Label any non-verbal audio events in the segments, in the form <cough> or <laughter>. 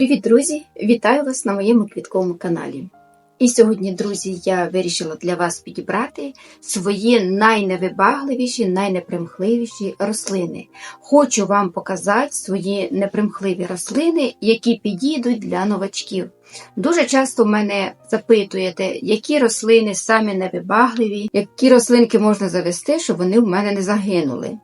Привіт, друзі! Вітаю вас на моєму квітковому каналі. І сьогодні, друзі, я вирішила для вас підібрати свої найневибагливіші, найнепримхливіші рослини. Хочу вам показати свої непримхливі рослини, які підійдуть для новачків. Дуже часто мене запитуєте, які рослини самі невибагливі, які рослинки можна завести, щоб вони в мене не загинули.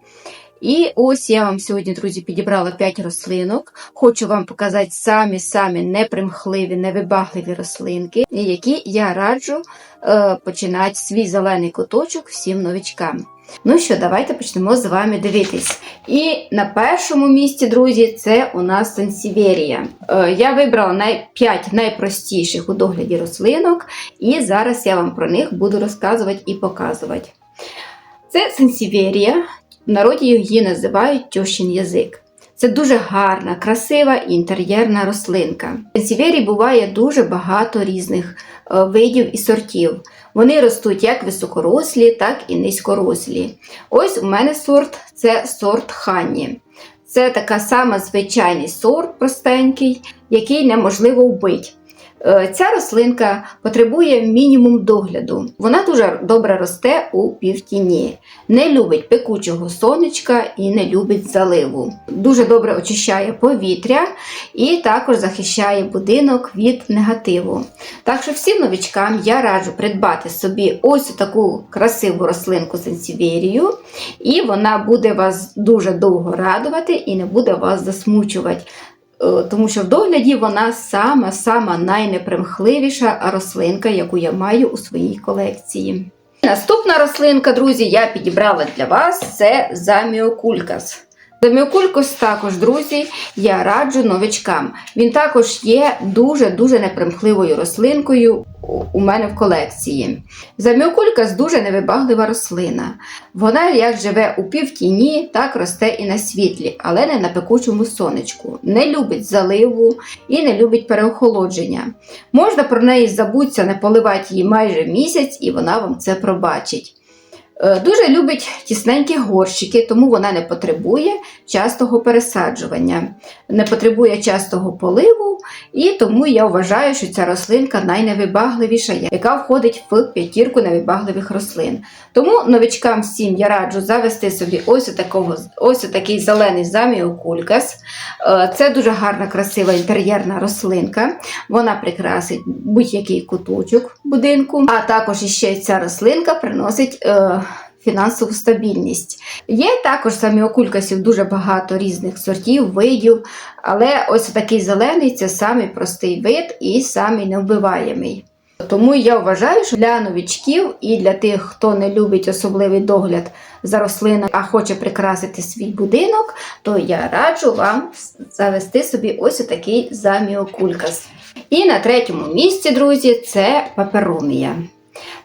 І ось я вам сьогодні, друзі, підібрала 5 рослинок. Хочу вам показати самі-самі непримхливі, невибагливі рослинки, які я раджу е, починати свій зелений куточок всім новичкам. Ну що, давайте почнемо з вами дивитись. І на першому місці, друзі, це у нас сансіверія. Е, я вибрала най... 5 найпростіших у догляді рослинок, і зараз я вам про них буду розказувати і показувати. Це сансіверія. В народі її називають тьощин язик. Це дуже гарна, красива інтер'єрна рослинка. В буває дуже багато різних е, видів і сортів. Вони ростуть як високорослі, так і низькорослі. Ось у мене сорт це сорт Ханні. Це така сама звичайний сорт простенький, який неможливо вбити. Е, Ця рослинка потребує мінімум догляду. Вона дуже добре росте у півтіні, не любить пекучого сонечка і не любить заливу. Дуже добре очищає повітря і також захищає будинок від негативу. Так що всім новичкам я раджу придбати собі ось таку красиву рослинку сенсіверію, і вона буде вас дуже довго радувати і не буде вас засмучувати. Е, тому що в догляді вона сама-сама найнепримхливіша рослинка, яку я маю у своїй колекції. Наступна рослинка, друзі, я підібрала для вас це заміокулькас. Заміокулькас також, друзі, я раджу новичкам. Він також є дуже-дуже непримхливою рослинкою у мене в колекції. Заміокулькас дуже невибаглива рослина. Вона як живе у півтіні, так росте і на світлі, але не на пекучому сонечку. Не любить заливу і не любить переохолодження. Можна про неї забутися, не поливати її майже місяць, і вона вам це пробачить. Е, Дуже любить тісненькі горщики, тому вона не потребує частого пересаджування, не потребує частого поливу, і тому я вважаю, що ця рослинка найневибагливіша, яка входить в п'ятірку невибагливих рослин. Тому новичкам всім я раджу завести собі ось, такого, ось такий зелений заміокулькас. Е, Це дуже гарна, красива інтер'єрна рослинка. Вона прикрасить будь-який куточок будинку, а також іще ця рослинка приносить. Фінансову стабільність. Є також самі окулькасів дуже багато різних сортів, видів, але ось такий зелений це самий простий вид і самий невбиваємий. Тому я вважаю, що для новічків і для тих, хто не любить особливий догляд за рослиною, а хоче прикрасити свій будинок, то я раджу вам завести собі ось такий заміокулькас. І на третьому місці, друзі, це паперомія.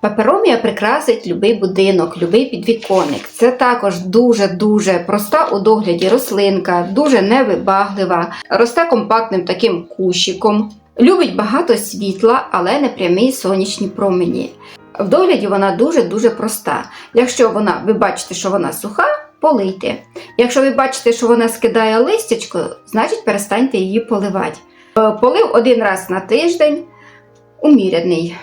Паперомія прикрасить любий будинок, любий підвіконник. Це також дуже-дуже проста у догляді рослинка, дуже невибаглива, росте компактним таким кущиком. Любить багато світла, але не прямі сонячні промені. В догляді вона дуже-дуже проста. Якщо вона, ви бачите, що вона суха, полийте. Якщо ви бачите, що вона скидає листячко, значить перестаньте її поливати. Е, Полив один раз на тиждень, уміряний.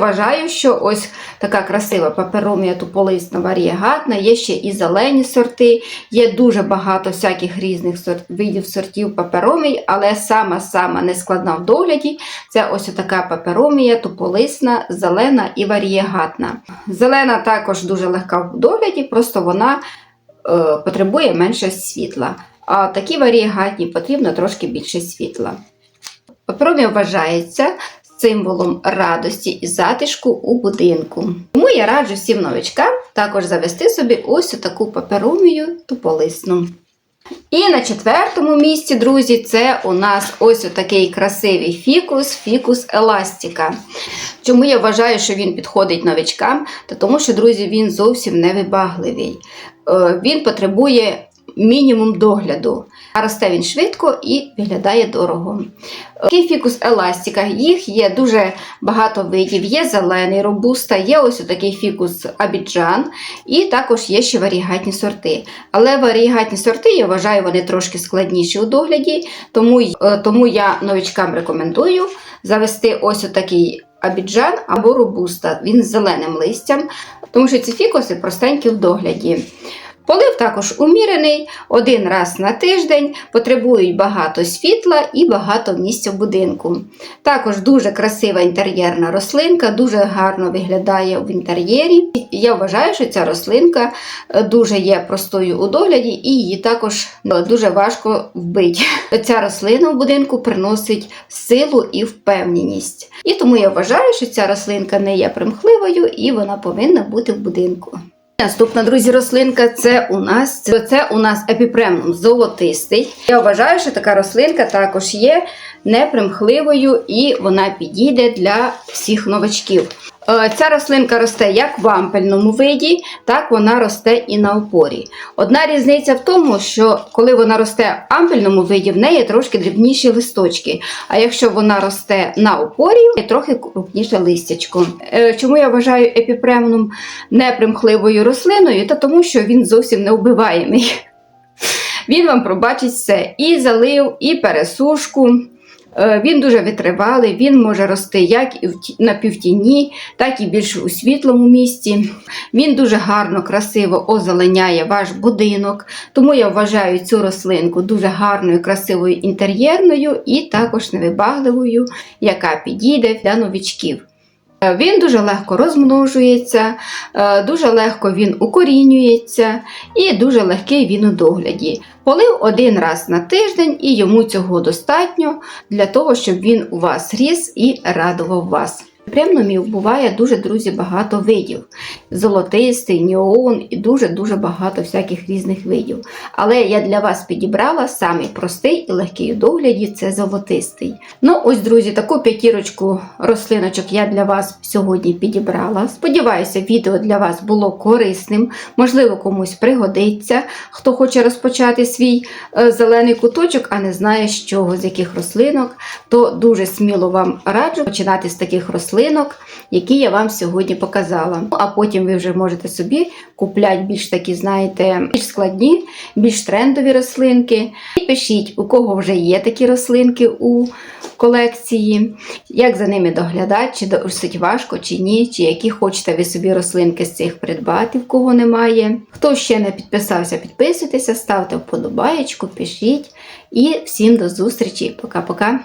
Вважаю, що ось така красива паперомія туполисна варієгатна, є ще і зелені сорти, є дуже багато всяких різних сорт, видів сортів паперомій, але сама-сама нескладна в догляді це ось така паперомія туполисна, зелена і варієгатна. Зелена також дуже легка в догляді, просто вона е, потребує менше світла. А такі варієгатні потрібно трошки більше світла. Паперомія вважається символом радості і затишку у будинку. Тому я раджу всім новичкам також завести собі ось таку паперомію туполисну. І на четвертому місці, друзі, це у нас ось такий красивий фікус, фікус еластика. Чому я вважаю, що він підходить новичкам? Та тому що, друзі, він зовсім невибагливий. Е, Він потребує мінімум догляду. Росте він швидко і виглядає дорого. Такий фікус еластика. Їх є дуже багато видів. Є зелений робуста, є ось такий фікус абіджан, і також є ще варігатні сорти. Але варігатні сорти, я вважаю, вони трошки складніші у догляді, тому, е, тому я новичкам рекомендую завести ось такий абіджан або робуста. Він з зеленим листям, тому що ці фікуси простенькі в догляді. Полив також умірений, один раз на тиждень, потребують багато світла і багато місця в будинку. Також дуже красива інтер'єрна рослинка, дуже гарно виглядає в інтер'єрі. Я вважаю, що ця рослинка е, дуже є простою у догляді і її також е, дуже важко вбити. <laughs> Ця рослина в будинку приносить силу і впевненість. І тому я вважаю, що ця рослинка не є примхливою і вона повинна бути в будинку. Наступна, друзі, рослинка це у нас це, у нас епіпремнум золотистий. Я вважаю, що така рослинка також є непримхливою і вона підійде для всіх новачків. Е, Ця рослинка росте як в ампельному виді, так вона росте і на опорі. Одна різниця в тому, що коли вона росте в ампельному виді, в неї трошки дрібніші листочки. А якщо вона росте на опорі, трохи крупніше листячко. Е, Чому я вважаю епіпремнум непримхливою рослиною? Та тому, що він зовсім не вбиваємий. <laughs> Він вам пробачить все: і залив, і пересушку. Е, Він дуже витривалий, він може рости як і на півтіні, так і більш у світлому місці. Він дуже гарно, красиво озеленяє ваш будинок. Тому я вважаю цю рослинку дуже гарною, красивою інтер'єрною і також невибагливою, яка підійде для новічків. Він дуже легко розмножується, е, дуже легко він укорінюється і дуже легкий він у догляді. Полив один раз на тиждень, і йому цього достатньо для того, щоб він у вас ріс і радував вас. Премнумів буває дуже, друзі, багато видів. Золотистий, неон і дуже-дуже багато всяких різних видів. Але я для вас підібрала самий простий і легкий у догляді це золотистий. Ну, ось, друзі, таку п'ятірочку рослиночок я для вас сьогодні підібрала. Сподіваюся, відео для вас було корисним, можливо, комусь пригодиться, хто хоче розпочати свій е, зелений куточок, а не знає, з чого, з яких рослинок, то дуже сміло вам раджу починати з таких рослинок, які я вам сьогодні показала. Ну, А потім ви вже можете собі купляти більш такі, знаєте, більш складні, більш трендові рослинки. І пишіть, у кого вже є такі рослинки у колекції, як за ними доглядати, чи досить важко, чи ні, чи які хочете ви собі рослинки з цих придбати, в кого немає. Хто ще не підписався, підписуйтеся, ставте вподобаєчку, пишіть. І всім до зустрічі. Пока-пока.